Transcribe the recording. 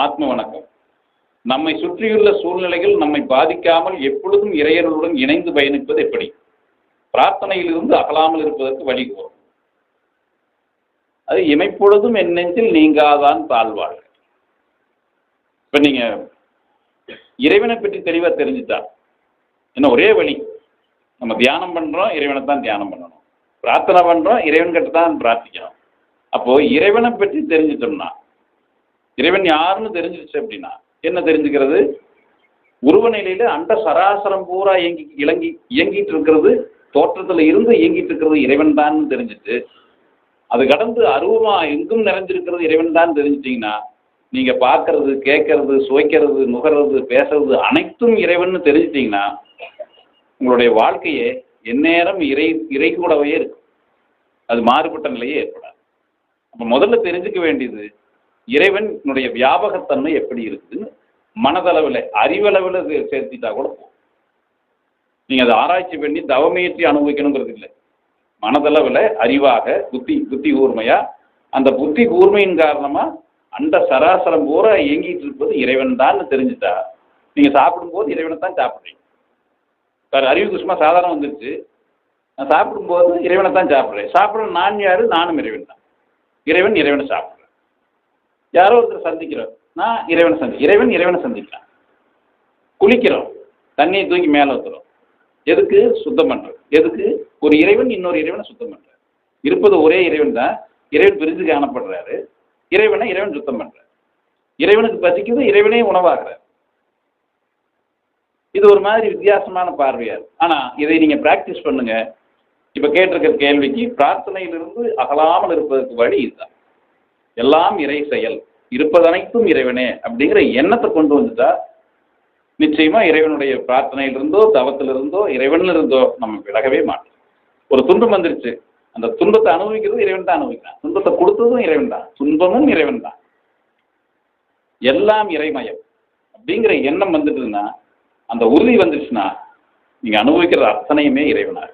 ஆத்ம வணக்கம். நம்மை சுற்றியுள்ள சூழ்நிலைகள் நம்மை பாதிக்காமல் எப்பொழுதும் இறையர்களுடன் இணைந்து பயணிப்பது எப்படி? பிரார்த்தனையிலிருந்து அகலாமல் இருப்பதற்கு வழி கூறும். அது இமைப்பொழுதும் என் நெஞ்சில் நீங்காதான் தாழ்வாள். இப்போ நீங்கள் இறைவனை பற்றி தெளிவாக தெரிஞ்சுட்டா? என்ன ஒரே வழி? நம்ம தியானம் பண்ணுறோம் இறைவனை தான் தியானம் பண்ணணும். பிரார்த்தனை பண்ணுறோம் இறைவன்கிட்ட தான் பிரார்த்திக்கணும். அப்போது இறைவனை பற்றி தெரிஞ்சிட்டோம்னா இறைவன் யாருன்னு தெரிஞ்சிருச்சு அப்படின்னா என்ன தெரிஞ்சுக்கிறது? உருவ நிலையில அண்ட சராசரம் பூரா இயங்கி இயங்கி இயங்கிட்டு இருக்கிறது தோற்றத்துல இருந்து இயங்கிட்டு இருக்கிறது இறைவன் தான் தெரிஞ்சிட்டு அது கடந்து அருவமா எங்கும் நிறைஞ்சிருக்கிறது இறைவன் தான் தெரிஞ்சிட்டிங்கன்னா நீங்க பார்க்கறது கேட்கறது சுவைக்கிறது நுகர்றது பேசுறது அனைத்தும் இறைவன் தெரிஞ்சிட்டிங்கன்னா உங்களுடைய வாழ்க்கையே எந்நேரம் இறை இறை கூடவே இருக்கும். அது மாறுபட்ட நிலையே ஏற்படாது. அப்போ முதல்ல தெரிஞ்சுக்க வேண்டியது இறைவனுடைய வியாபகத்தன்மை எப்படி இருக்குதுன்னு மனதளவில் அறிவளவில் சேர்த்திட்டா கூட போதும். நீங்கள் அதை ஆராய்ச்சி பண்ணி தவமுயற்சி அனுபவிக்கணுங்கிறது இல்லை. மனதளவில் அறிவாக புத்தி புத்தி கூர்மையாக அந்த புத்தி கூர்மையின் காரணமாக அந்த சராசரம் பூரா இயங்கிட்டு இருப்பது இறைவன் தான் தெரிஞ்சுட்டா நீங்கள் சாப்பிடும்போது இறைவனை தான் சாப்பிட்றீங்க. வேறு அறிவுக்கு சும்மா சாதாரணம் வந்துருச்சு. நான் சாப்பிடும்போது இறைவனை தான் சாப்பிட்றேன். சாப்பிட்ற நான் யார்? நானும் இறைவன் தான். இறைவன் இறைவனை சாப்பிட்றேன். யாரோ ஒருத்தர் சந்திக்கிறோம். நான் இறைவனை சந்தி இறைவன் இறைவனை சந்திக்கிறான். குளிக்கிறோம். தண்ணியை தூக்கி மேலே ஊற்றுறோம் எதுக்கு? சுத்தம் பண்ணுறது எதுக்கு? ஒரு இறைவன் இன்னொரு இறைவனை சுத்தம் பண்ணுறாரு இருப்பது ஒரே இறைவன் தான். இறைவன் பிரிஞ்சு காணப்படுறாரு. இறைவனை இறைவன் சுத்தம் பண்ணுறாரு இறைவனுக்கு பசிக்குது இறைவனே உணவாகிறார். இது ஒரு மாதிரி வித்தியாசமான பார்வையார் ஆனால் இதை நீங்கள் ப்ராக்டிஸ் பண்ணுங்க. இப்போ கேட்டிருக்கிற கேள்விக்கு பிரார்த்தனையிலிருந்து அகலாமல் இருப்பதற்கு வழி இதுதான். எல்லாம் இறை செயல். இருப்பதனைத்தும் இறைவனே அப்படிங்கிற எண்ணத்தை கொண்டு வந்துட்டா நிச்சயமா இறைவனுடைய பிரார்த்தனையிலிருந்தோ தவத்திலிருந்தோ இறைவன்ல இருந்தோ நம்ம விலகவே மாட்டோம். ஒரு துன்பம் வந்துருச்சு. அந்த துன்பத்தை அனுபவிக்கிறது இறைவன் தான் அனுபவிக்கிறான். துன்பத்தை கொடுத்ததும் இறைவன் தான். துன்பமும் இறைவன் தான். எல்லாம் இறைமயம் அப்படிங்கிற எண்ணம் வந்துட்டுதுன்னா அந்த உறுதி வந்துருச்சுன்னா நீங்க அனுபவிக்கிற அத்தனையுமே இறைவனாக